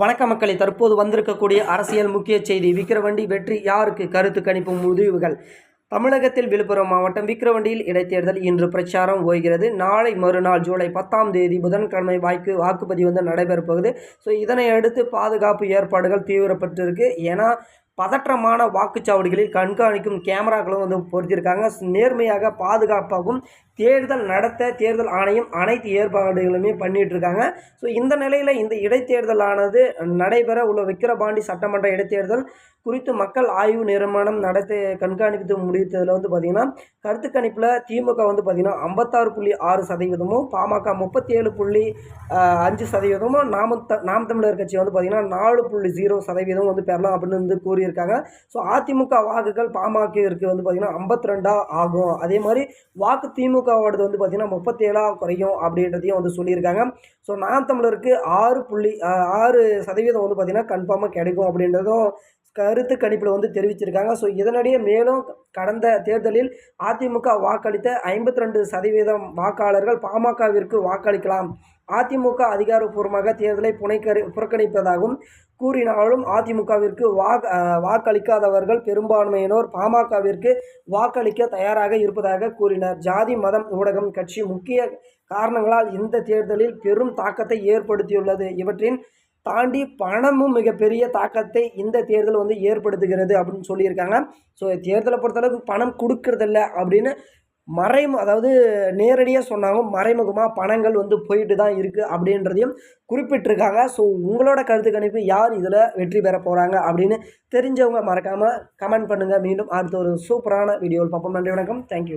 வணக்க மக்களை தற்போது வந்திருக்கக்கூடிய அரசியல் முக்கிய செய்தி விக்கிரவண்டி வெற்றி யாருக்கு கருத்து கணிப்பு முடிவுகள்? தமிழகத்தில் விழுப்புரம் மாவட்டம் விக்கிரவண்டியில் இடைத்தேர்தல் இன்று பிரச்சாரம் ஓய்கிறது. நாளை மறுநாள் ஜூலை பத்தாம் தேதி புதன்கிழமை வாய்க்கு வாக்குப்பதிவு வந்து நடைபெறப் போகுது. ஸோ இதனை அடுத்து பாதுகாப்பு ஏற்பாடுகள் தீவிரப்பட்டிருக்கு. ஏன்னா பதற்றமான வாக்குச்சாவடிகளில் கண்காணிக்கும் கேமராக்களும் வந்து பொருத்தியிருக்காங்க. நேர்மையாக பாதுகாப்பாகவும் தேர்தல் நடத்த தேர்தல் ஆணையம் அனைத்து ஏற்பாடுகளுமே பண்ணிகிட்டு இருக்காங்க ஸோ இந்த நிலையில் இந்த இடைத்தேர்தலானது நடைபெற உள்ள விக்கிரபாண்டி சட்டமன்ற இடைத்தேர்தல் குறித்து மக்கள் ஆய்வு நிறுவனம் நடத்த கண்காணித்து முடித்ததில் வந்து பார்த்திங்கன்னா கருத்து கணிப்பில் திமுக வந்து பார்த்திங்கன்னா ஐம்பத்தாறு புள்ளி ஆறு சதவீதமும் பாமக முப்பத்தி ஏழு புள்ளி அஞ்சு சதவீதமும் நாம த நாம் தமிழர் கட்சி வந்து பார்த்திங்கன்னா நாலு புள்ளி ஜீரோ சதவீதம் வந்து பெறலாம் அப்படின்னு வந்து சொல்லியிருக்காங்க. ஸோ அதிமுக வாக்குகள் பாமகவிற்கு வந்து பார்த்திங்கன்னா ஐம்பத்தி ரெண்டாக ஆகும். அதே மாதிரி வாக்கு திமுகவோடது வந்து பார்த்திங்கன்னா முப்பத்தேழாக குறையும் அப்படின்றதையும் வந்து சொல்லியிருக்காங்க. ஸோ நான் தமிழருக்கு ஆறு புள்ளி ஆறு சதவீதம் வந்து பார்த்திங்கன்னா கன்ஃபார்மாக கிடைக்கும் அப்படின்றதும் கருத்து கணிப்பில் வந்து தெரிவிச்சிருக்காங்க. ஸோ இதனிடையே மேலும் கடந்த தேர்தலில் அதிமுக வாக்களித்த ஐம்பத்தி ரெண்டு சதவீதம் வாக்காளர்கள் பாமகவிற்கு வாக்களிக்கலாம். அதிமுக அதிகாரப்பூர்வமாக தேர்தலை புனைக்கறி புறக்கணிப்பதாகவும் கூறினாலும் அதிமுகவிற்கு வாக் வாக்களிக்காதவர்கள் பெரும்பான்மையினோர் பாமகவிற்கு வாக்களிக்க தயாராக இருப்பதாக கூறினர். ஜாதி மதம் ஊடகம் கட்சி முக்கிய காரணங்களால் இந்த தேர்தலில் பெரும் தாக்கத்தை ஏற்படுத்தியுள்ளது. இவற்றின் தாண்டி பணமும் மிகப்பெரிய தாக்கத்தை இந்த தேர்தல் வந்து ஏற்படுத்துகிறது அப்படின்னு சொல்லியிருக்காங்க. ஸோ தேர்தலை பொறுத்தளவுக்கு பணம் கொடுக்கறதில்ல அப்படின்னு மறைமு அதாவது நேரடியாக சொன்னாங்க மறைமுகமாக பணங்கள் வந்து போயிட்டு தான் இருக்குது அப்படின்றதையும் குறிப்பிட்டிருக்காங்க. ஸோ உங்களோட கருத்து கணிப்பு யார் இதில் வெற்றி பெற போகிறாங்க அப்படின்னு தெரிஞ்சவங்க மறக்காமல் கமெண்ட் பண்ணுங்கள் மீண்டும் அடுத்த ஒரு சூப்பரான வீடியோவில் பார்ப்போம். நன்றி வணக்கம். தேங்க்யூ